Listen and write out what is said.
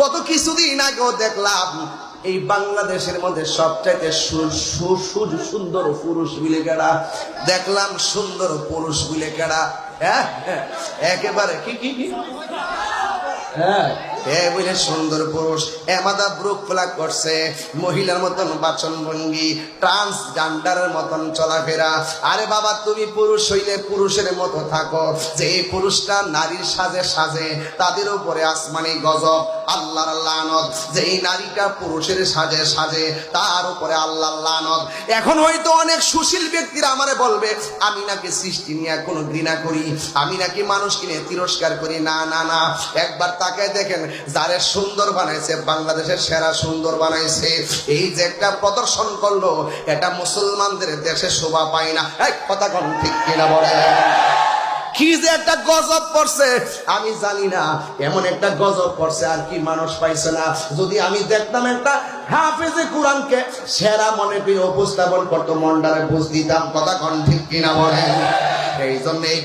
গত কিছুদিন আগেও দেখলাম এই বাংলাদেশের মধ্যে সবচাইতে সুন্দর পুরুষ বিলে কেডা দেখলাম সুন্দর পুরুষ বিলে কেডা হ্যাঁ হ্যাঁ, একেবারে কি কি কি? হ্যাঁ বলে সুন্দর পুরুষ এমাদা ব্রুক ফ্লাগ করছে মহিলার মতন বাচন ভঙ্গি ট্রান্সজেন্ডারের মতন চলাফেরা। আরে বাবা তুমি পুরুষ হইলে পুরুষের মতো থাকো যে পুরুষটা নারীর সাজে সাজে তাদের উপরে আসমানি গজব আল্লাহর লানত যে এই নারীটা পুরুষের সাজে সাজে, তার উপরে আল্লাহর লানত। এখন হয়তো অনেক সুশীল ব্যক্তিরা আমারে বলবে, আমি নাকি সৃষ্টি নিয়ে কোনো ঘৃণা করি, আমি নাকি মানুষকে নিয়ে তিরস্কার করি। না না না। একবার তাকে দেখেন, যারে সুন্দর বানাইছে, বাংলাদেশের সেরা সুন্দর বানাইছে। এই যে একটা প্রদর্শন করল, এটা মুসলমানদের দেশে শোভা পায় না। এক কথা কোন ঠিক কিনা বলে কি যে একটা গজব পড়ছে, আমি জানি না। এমন একটা গজব পড়ছে, আর কি মানুষ পাইছে না। যদি আমি দেখতাম একটা হাফেজে কোরআনকে সেরা মনে করে উপস্থাপন করতো মন্ডারে বুঝ দিতাম, কথা কোন ঠিক কিনা বলেন। এই জন্য এই